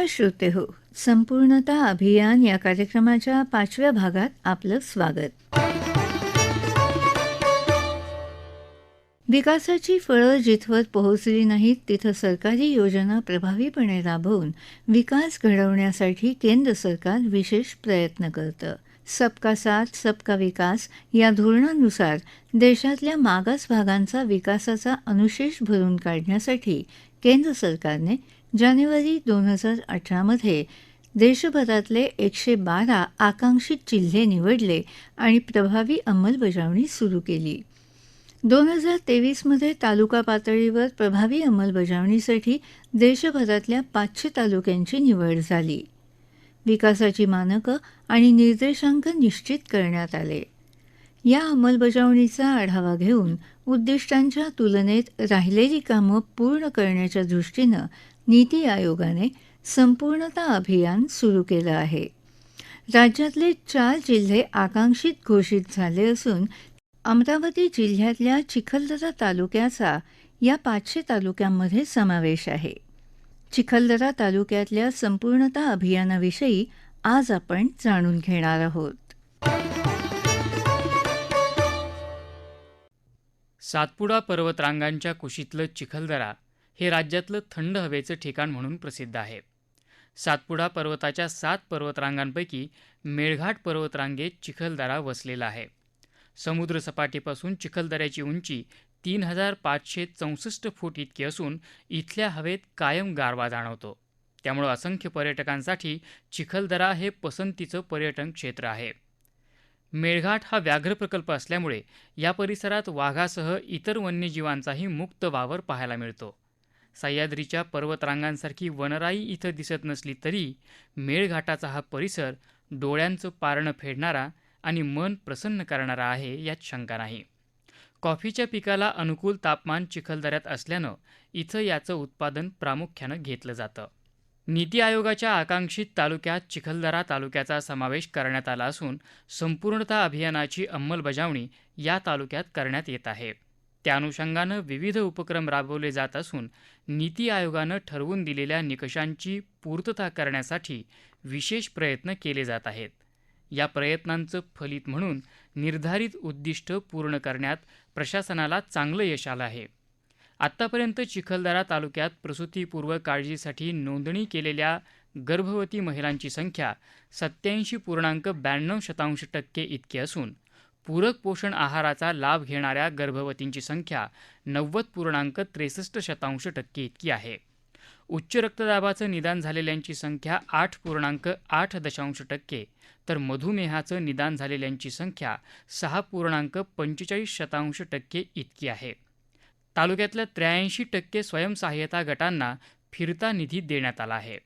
नमस्कार श्रोते हो संपूर्णता अभियान या कार्यक्रमाच्या पाचव्या भागात आपलं स्वागत. विकासाची फळं जिथवर पोहोचली नाहीत तिथं सरकारी योजना प्रभावीपणे राबवून विकास घडवण्यासाठी केंद्र सरकार विशेष प्रयत्न करतं. सबका साथ सबका विकास या धोरणानुसार देशातल्या मागास भागांचा विकासाचा अनुशेष भरून काढण्यासाठी केंद्र सरकारने जानेवारी दोन हजार अठरामध्ये देशभरातले एकशे बारा आकांक्षित जिल्हे निवडले आणि प्रभावी अंमलबजावणी सुरू केली. दोन हजार तेवीसमध्ये तालुका पातळीवर प्रभावी अंमलबजावणीसाठी देशभरातल्या पाचशे तालुक्यांची निवड झाली. विकासाची मानकं आणि निर्देशांक निश्चित करण्यात आले. या अंमलबजावणीचा आढावा घेऊन उद्दिष्टांच्या तुलनेत राहिलेली कामं पूर्ण करण्याच्या दृष्टीनं नीती आयोगाने संपूर्णता अभियान सुरू केलं आहे. राज्यातले चार जिल्हे आकांक्षित घोषित झाले असून अमरावती जिल्ह्यातल्या चिखलदरा तालुक्याचा या पाचशे तालुक्यांमध्ये समावेश आहे. चिखलदरा तालुक्यातल्या संपूर्णता अभियानाविषयी आज आपण जाणून घेणार आहोत. सातपुडा पर्वतरांगांच्या कुशीतलं चिखलदरा हे राज्यातलं थंड हवेचं ठिकाण म्हणून प्रसिद्ध आहे. सातपुडा पर्वताच्या सात पर्वतरांगांपैकी मेळघाट पर्वतरांगेत चिखलदरा वसलेला आहे. समुद्रसपाटीपासून चिखलदऱ्याची उंची तीन हजार पाचशे चौसष्ट फूट इतकी असून इथल्या हवेत कायम गारवा जाणवतो. त्यामुळं असंख्य पर्यटकांसाठी चिखलदरा हे पसंतीचं पर्यटन क्षेत्र आहे. मेळघाट हा व्याघ्र प्रकल्प असल्यामुळे या परिसरात वाघासह इतर वन्यजीवांचाही मुक्त वावर पाहायला मिळतो. सह्याद्रीच्या पर्वतरांगांसारखी वनराई इथं दिसत नसली तरी मेळघाटाचा हा परिसर डोळ्यांचं पारणं फेडणारा आणि मन प्रसन्न करणारा आहे यात शंका नाही. कॉफीच्या पिकाला अनुकूल तापमान चिखलदऱ्यात असल्यानं इथं याचं उत्पादन प्रामुख्यानं घेतलं जातं. नीती आयोगाच्या आकांक्षित तालुक्यात चिखलदरा तालुक्याचा समावेश करण्यात आला असून संपूर्णता अभियानाची अंमलबजावणी या तालुक्यात करण्यात येत आहे. त्या अनुषंगानं विविध उपक्रम राबवले जात असून नीती आयोगानं ठरवून दिलेल्या निकषांची पूर्तता करण्यासाठी विशेष प्रयत्न केले जात आहेत. या प्रयत्नांचं फलित म्हणून निर्धारित उद्दिष्ट पूर्ण करण्यात प्रशासनाला चांगलं यश आलं आहे. आत्तापर्यंत चिखलदरा तालुक्यात प्रसूतीपूर्व काळजीसाठी नोंदणी केलेल्या गर्भवती महिलांची संख्या सत्याऐंशी पूर्णांक ब्याण्णव शतांश टक्के इतकी असून पूरक पोषण आहाराचा लाभ घेणाऱ्या गर्भवतींची संख्या नव्वद पूर्णांक त्रेसष्ट शतांश टक्के इतकी आहे. उच्च रक्तदाबाचं निदान झालेल्यांची संख्या आठ पूर्णांक आठ दशांश टक्के तर मधुमेहाचं निदान झालेल्यांची संख्या सहा पूर्णांक पंचेचाळीस शतांश टक्के इतकी आहे. तालुक्यातल्या त्र्याऐंशी टक्के स्वयंसहाय्यता गटांना फिरता निधी देण्यात आला आहे.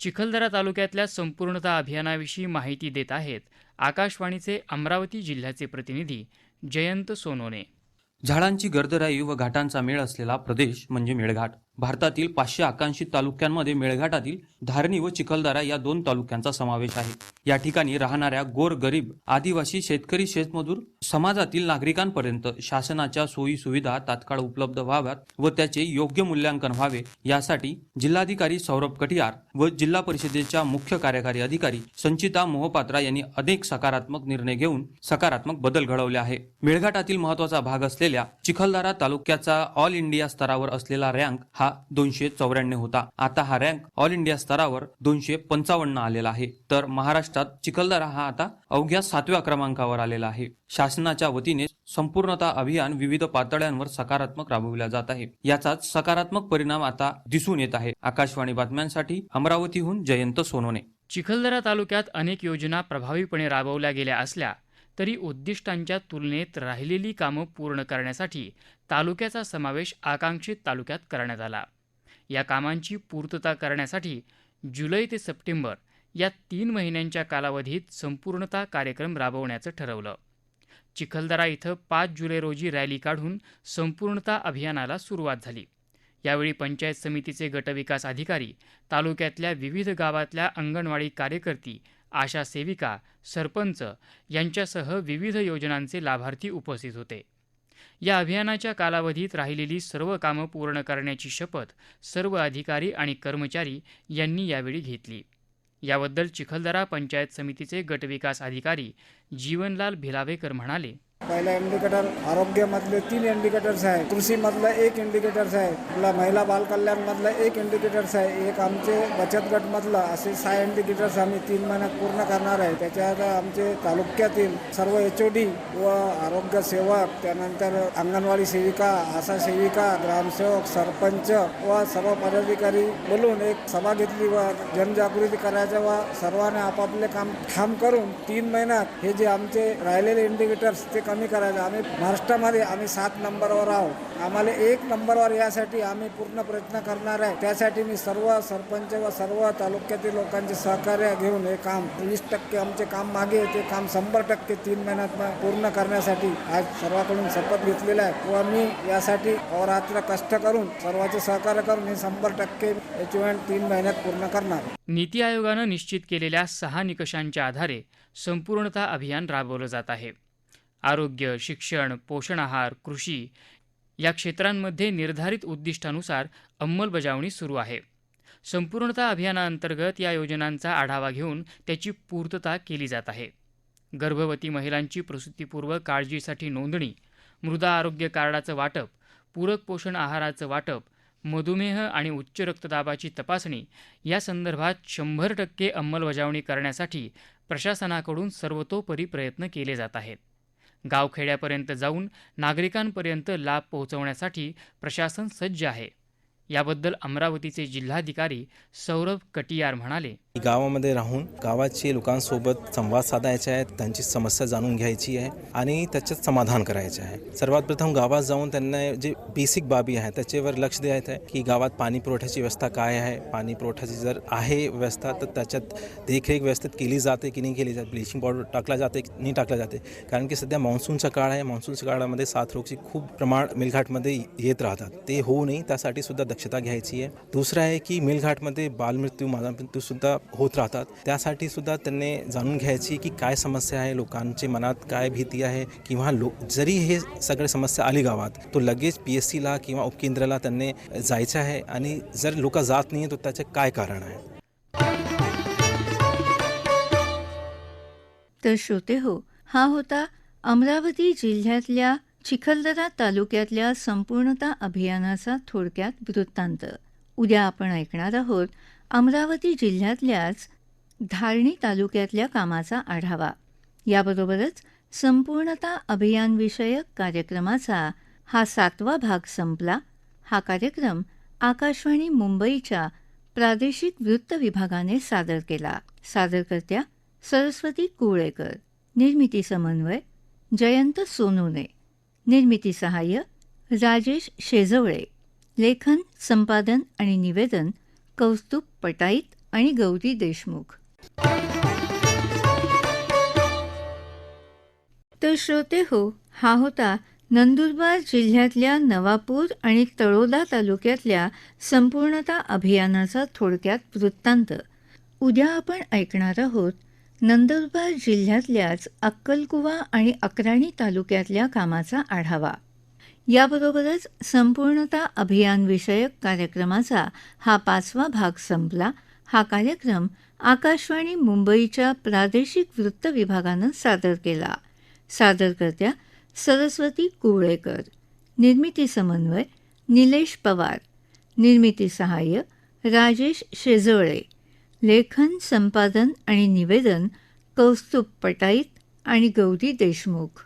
चिखलदरा तालुक्यातल्या संपूर्णता अभियानाविषयी माहिती देत आहेत आकाशवाणीचे अमरावती जिल्ह्याचे प्रतिनिधी जयंत सोनोने. झाडांची गर्दराई व घाटांचा मेळ असलेला प्रदेश म्हणजे मेळघाट. भारतातील पाचशे आकांक्षित तालुक्यांमध्ये मेळघाटातील धारणी व चिखलदरा या दोन तालुक्यांचा समावेश आहे. या ठिकाणी राहणाऱ्या गोर गरीब आदिवासी शेतकरी शेतमजूर समाजातील नागरिकांपर्यंत शासनाच्या सोयी सुविधा तात्काळ उपलब्ध व्हाव्यात व त्याचे योग्य मूल्यांकन व्हावे यासाठी जिल्हाधिकारी सौरभ कटियार व जिल्हा परिषदेच्या मुख्य कार्यकारी अधिकारी संचिता मोहपात्रा यांनी अनेक सकारात्मक निर्णय घेऊन सकारात्मक बदल घडवले आहे. मेळघाटातील महत्त्वाचा भाग असलेल्या चिखलदरा तालुक्याचा ऑल इंडिया स्तरावर असलेला रँक हा दोनशे चौऱ्याण्णव होता. आता हा रँक ऑल इंडिया स्तरावर दोनशे पंचावन्न आलेला आहे. तर महाराष्ट्रात चिखलदरा हा आता अवघ्या सातव्या क्रमांकावर आलेला आहे. शासनाच्या वतीने संपूर्णता अभियान विविध पातळ्यांवर सकारात्मक राबविला जात आहे. याचाच सकारात्मक परिणाम आता दिसून येत आहे. आकाशवाणी बातम्यांसाठी अमरावतीहून जयंत सोनोने. चिखलदरा तालुक्यात अनेक योजना प्रभावीपणे राबवल्या गेल्या असल्या तरी उद्दिष्टांच्या तुलनेत राहिलेली कामं पूर्ण करण्यासाठी तालुक्याचा समावेश आकांक्षित तालुक्यात करण्यात आला. या कामांची पूर्तता करण्यासाठी जुलै ते सप्टेंबर या तीन महिन्यांच्या कालावधीत संपूर्णता कार्यक्रम राबवण्याचं ठरवलं. चिखलदरा इथं पाच जुलै रोजी रॅली काढून संपूर्णता अभियानाला सुरुवात झाली. यावेळी पंचायत समितीचे गटविकास अधिकारी तालुक्यातल्या विविध गावातल्या अंगणवाडी कार्यकर्ती आशा सेविका सरपंच यांच्यासह विविध योजनांचे लाभार्थी उपस्थित होते. या अभियानाच्या कालावधीत राहिलेली सर्व कामं पूर्ण करण्याची शपथ सर्व अधिकारी आणि कर्मचारी यांनी यावेळी घेतली. याबद्दल चिखलदरा पंचायत समितीचे गटविकास अधिकारी जीवनलाल भिलावेकर म्हणाले पहिला इंडिकेटर आरोग्यामधले तीन इंडिकेटर्स आहे. कृषीमधलं एक इंडिकेटर्स आहे. आपला महिला बालकल्याणमधलं एक इंडिकेटर्स आहे. एक आमचे बचत गटमधलं असे सहा इंडिकेटर्स आम्ही तीन महिन्यात पूर्ण करणार आहे. त्याच्यात आमचे तालुक्यातील सर्व एच ओ डी व आरोग्य सेवक त्यानंतर अंगणवाडी सेविका आशा सेविका ग्रामसेवक सरपंच व सर्व पदाधिकारी बोलून एक सभा घेतली व जनजागृती करायचं व सर्वांनी आपापले काम ठाम करून तीन महिन्यात हे जे आमचे राहिलेले इंडिकेटर्स ते कमी करायचं आम्ही महाराष्ट्रामध्ये आम्ही सात नंबरवर आहोत. आम्हाला एक नंबरवर यासाठी आम्ही पूर्ण प्रयत्न करणार आहे. त्यासाठी मी सर्व सरपंच व सर्व तालुक्यातील लोकांचे सहकार्य घेऊन हे काम वीस टक्के आमचे काम मागे ते काम शंभर टक्के तीन महिन्यात पूर्ण करण्यासाठी आज सर्वांकडून शपथ घेतलेला आहे. व मी यासाठी अवरात्र कष्ट करून सर्वांचे सहकार्य करून हे शंभर टक्के अचिव्हमेंट तीन महिन्यात पूर्ण करणार. नीती आयोगानं निश्चित केलेल्या सहा निकषांच्या आधारे संपूर्णता अभियान राबवलं जात आहे. आरोग्य शिक्षण पोषण आहार कृषी या क्षेत्रांमध्ये निर्धारित उद्दिष्टानुसार अंमलबजावणी सुरू आहे. संपूर्णता अभियानाअंतर्गत या योजनांचा आढावा घेऊन त्याची पूर्तता केली जात आहे. गर्भवती महिलांची प्रसूतीपूर्व काळजीसाठी नोंदणी मृदा आरोग्य कार्डाचं वाटप पूरक पोषण आहाराचं वाटप मधुमेह आणि उच्च रक्तदाबाची तपासणी या संदर्भात शंभर टक्के अंमलबजावणी करण्यासाठी प्रशासनाकडून सर्वतोपरी प्रयत्न केले जात आहेत. गावखेड्यापर्यंत जाऊन नागरिकांपर्यंत लाभ पोहोचवण्यासाठी प्रशासन सज्ज आहे. याबद्दल अमरावतीचे जिल्हाधिकारी सौरभ कटियार म्हणाले. गावामध्ये राहून गावाचे लोकांसोबत संवाद साधायचे आहे त्यांची समस्या जाणून घ्यायची आहे आणि त्याच्यात समाधान करायचे आहे. सर्वात प्रथम गावात जाऊन त्यांना जे बेसिक बाबी आहे त्याच्यावर लक्ष द्यायचं आहे की गावात पाणी पुरवठ्याची व्यवस्था काय आहे. पाणी पुरवठ्याची जर आहे व्यवस्था तर त्याच्यात देखरेख व्यवस्थित केली जाते की नाही केली जाते? ब्लिचिंग पावडर टाकला जाते की नाही टाकला जाते? कारण की सध्या मान्सूनचा काळ आहे. मान्सूनच्या काळामध्ये साथ रोगची खूप प्रमाण मिलघाटमध्ये येत राहतात. ते होऊ नये त्यासाठी सुद्धा दक्षता घ्यायची आहे. दुसरं आहे की मिलघाटमध्ये बालमृत्यू मातामृत्यू सुद्धा होत राहतात. त्यासाठी सुद्धा त्यांनी जाणून घ्यायची की काय समस्या आहे लोकांचे मनात काय भीती आहे किंवा लो जरी हे सगळे समस्या आली गावात तो लगेच पी एस सीला किंवा उपकेंद्राला त्यांनी जायचं आहे आणि जर लोक जात नाही तर त्याचे काय कारण आहे? तर श्रोते हो हा होता अमरावती जिल्ह्यातल्या चिखलदरा तालुक्यातल्या संपूर्णता अभियानाचा थोडक्यात वृत्तांत. उद्या आपण ऐकणार आहोत अमरावती जिल्ह्यातल्याच धारणी तालुक्यातल्या कामाचा आढावा. याबरोबरच संपूर्णता अभियानविषयक कार्यक्रमाचा हा सातवा भाग संपला. हा कार्यक्रम आकाशवाणी मुंबईच्या प्रादेशिक वृत्त विभागाने सादर केला. सादरकर्त्या सरस्वती कुवळेकर. निर्मिती समन्वय जयंत सोनूने. निर्मिती सहाय्य राजेश शेजवळे. लेखन संपादन आणि निवेदन कौस्तुभ पटाईत आणि गौरी देशमुख. तर श्रोते हो हा होता नंदुरबार जिल्ह्यातल्या नवापूर आणि तळोदा तालुक्यातल्या संपूर्णता अभियानाचा थोडक्यात वृत्तांत. उद्या आपण ऐकणार आहोत नंदुरबार जिल्ह्यातल्याच अक्कलकुवा आणि अक्राणी तालुक्यातल्या कामाचा आढावा. याबरोबरच संपूर्णता अभियानविषयक कार्यक्रमाचा हा पाचवा भाग संपला. हा कार्यक्रम आकाशवाणी मुंबईच्या प्रादेशिक वृत्त विभागानं सादर केला. सादरकर्त्या सरस्वती कुवळेकर. निर्मिती समन्वय निलेश पवार. निर्मिती सहाय्य राजेश शेजवळे. लेखन संपादन आणि निवेदन कौस्तुभ पटाईत आणि गौरी देशमुख.